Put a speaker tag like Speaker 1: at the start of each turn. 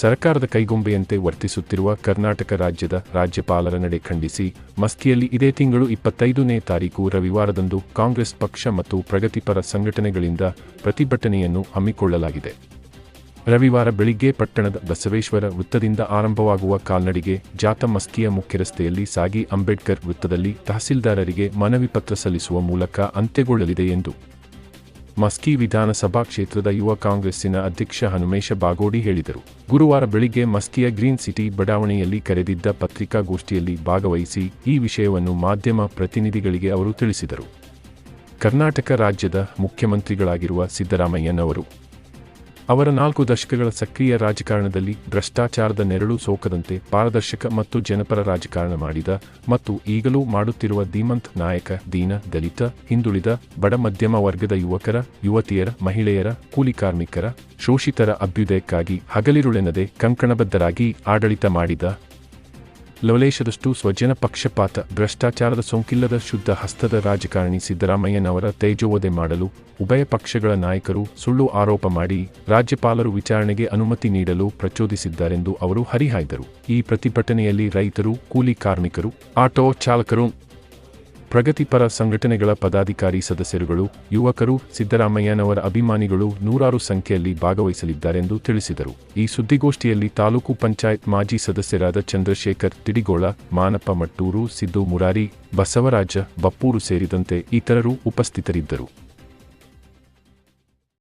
Speaker 1: ಸರ್ಕಾರದ ಕೈಗೊಂಬೆಯಂತೆ ವರ್ತಿಸುತ್ತಿರುವ ಕರ್ನಾಟಕ ರಾಜ್ಯದ ರಾಜ್ಯಪಾಲರ ನಡೆ ಖಂಡಿಸಿ, ಮಸ್ಕಿಯಲ್ಲಿ ಇದೇ ತಿಂಗಳು ಇಪ್ಪತ್ತೈದನೇ ತಾರೀಕು ರವಿವಾರದಂದು ಕಾಂಗ್ರೆಸ್ ಪಕ್ಷ ಮತ್ತು ಪ್ರಗತಿಪರ ಸಂಘಟನೆಗಳಿಂದ ಪ್ರತಿಭಟನೆಯನ್ನು ಹಮ್ಮಿಕೊಳ್ಳಲಾಗಿದೆ. ರವಿವಾರ ಬೆಳಿಗ್ಗೆ ಪಟ್ಟಣದ ಬಸವೇಶ್ವರ ವೃತ್ತದಿಂದ ಆರಂಭವಾಗುವ ಕಾಲ್ನಡಿಗೆ ಜಾತ ಮಸ್ಕಿಯ ಮುಖ್ಯರಸ್ತೆಯಲ್ಲಿ ಸಾಗಿ ಅಂಬೇಡ್ಕರ್ ವೃತ್ತದಲ್ಲಿ ತಹಸೀಲ್ದಾರರಿಗೆ ಮನವಿ ಪತ್ರ ಸಲ್ಲಿಸುವ ಮೂಲಕ ಅಂತ್ಯಗೊಳ್ಳಲಿದೆ ಎಂದು ಮಸ್ಕಿ ವಿಧಾನಸಭಾ ಕ್ಷೇತ್ರದ ಯುವ ಕಾಂಗ್ರೆಸ್ಸಿನ ಅಧ್ಯಕ್ಷ ಹನುಮೇಶ ಬಾಗೋಡಿ ಹೇಳಿದರು. ಗುರುವಾರ ಬೆಳಿಗ್ಗೆ ಮಸ್ಕಿಯ ಗ್ರೀನ್ ಸಿಟಿ ಬಡಾವಣೆಯಲ್ಲಿ ಕರೆದಿದ್ದ ಪತ್ರಿಕಾಗೋಷ್ಠಿಯಲ್ಲಿ ಭಾಗವಹಿಸಿ ಈ ವಿಷಯವನ್ನು ಮಾಧ್ಯಮ ಪ್ರತಿನಿಧಿಗಳಿಗೆ ಅವರು ತಿಳಿಸಿದರು. ಕರ್ನಾಟಕ ರಾಜ್ಯದ ಮುಖ್ಯಮಂತ್ರಿಗಳಾಗಿರುವ ಸಿದ್ದರಾಮಯ್ಯನವರು ಅವರ ನಾಲ್ಕು ದಶಕಗಳ ಸಕ್ರಿಯ ರಾಜಕಾರಣದಲ್ಲಿ ಭ್ರಷ್ಟಾಚಾರದ ನೆರಳು ಸೋಕದಂತೆ ಪಾರದರ್ಶಕ ಮತ್ತು ಜನಪರ ರಾಜಕಾರಣ ಮಾಡಿದ ಮತ್ತು ಈಗಲೂ ಮಾಡುತ್ತಿರುವ ಧೀಮಂತ್ ನಾಯಕ, ದೀನ, ದಲಿತ, ಹಿಂದುಳಿದ, ಬಡ ಮಧ್ಯಮ ವರ್ಗದ ಯುವಕರ, ಯುವತಿಯರ, ಮಹಿಳೆಯರ, ಕೂಲಿ ಕಾರ್ಮಿಕರ, ಶೋಷಿತರ ಅಭ್ಯುದಯಕ್ಕಾಗಿ ಹಗಲಿರುಳೆನದೆ ಕಂಕಣಬದ್ಧರಾಗಿ ಆಡಳಿತ ಮಾಡಿದ ಲವಲೇಶದಷ್ಟು ಸ್ವಜನ ಪಕ್ಷಪಾತ, ಭ್ರಷ್ಟಾಚಾರದ ಸೋಂಕಿಲ್ಲದ ಶುದ್ಧ ಹಸ್ತದ ರಾಜಕಾರಣಿ ಸಿದ್ದರಾಮಯ್ಯನವರ ತೇಜೋವಧೆ ಮಾಡಲು ಉಭಯ ಪಕ್ಷಗಳ ನಾಯಕರು ಸುಳ್ಳು ಆರೋಪ ಮಾಡಿ ರಾಜ್ಯಪಾಲರು ವಿಚಾರಣೆಗೆ ಅನುಮತಿ ನೀಡಲು ಪ್ರಚೋದಿಸಿದ್ದಾರೆಂದು ಅವರು ಹರಿಹಾಯ್ದರು. ಈ ಪ್ರತಿಭಟನೆಯಲ್ಲಿ ರೈತರು, ಕೂಲಿ ಕಾರ್ಮಿಕರು, ಆಟೋ ಚಾಲಕರು ಪ್ರಗತಿಪರ ಸಂಘಟನೆಗಳ ಪದಾಧಿಕಾರಿ ಸದಸ್ಯರುಗಳು, ಯುವಕರು, ಸಿದ್ದರಾಮಯ್ಯನವರ ಅಭಿಮಾನಿಗಳು ನೂರಾರು ಸಂಖ್ಯೆಯಲ್ಲಿ ಭಾಗವಹಿಸಲಿದ್ದಾರೆಂದು ತಿಳಿಸಿದರು. ಈ ಸುದ್ದಿಗೋಷ್ಠಿಯಲ್ಲಿ ತಾಲೂಕು ಪಂಚಾಯತ್ ಮಾಜಿ ಸದಸ್ಯರಾದ ಚಂದ್ರಶೇಖರ್, ತಿಡಿಗೋಳ, ಮಾನಪ್ಪ ಮಟ್ಟೂರು, ಸಿದ್ದು ಮುರಾರಿ, ಬಸವರಾಜ, ಬಪ್ಪೂರು ಸೇರಿದಂತೆ ಇತರರು ಉಪಸ್ಥಿತರಿದ್ದರು.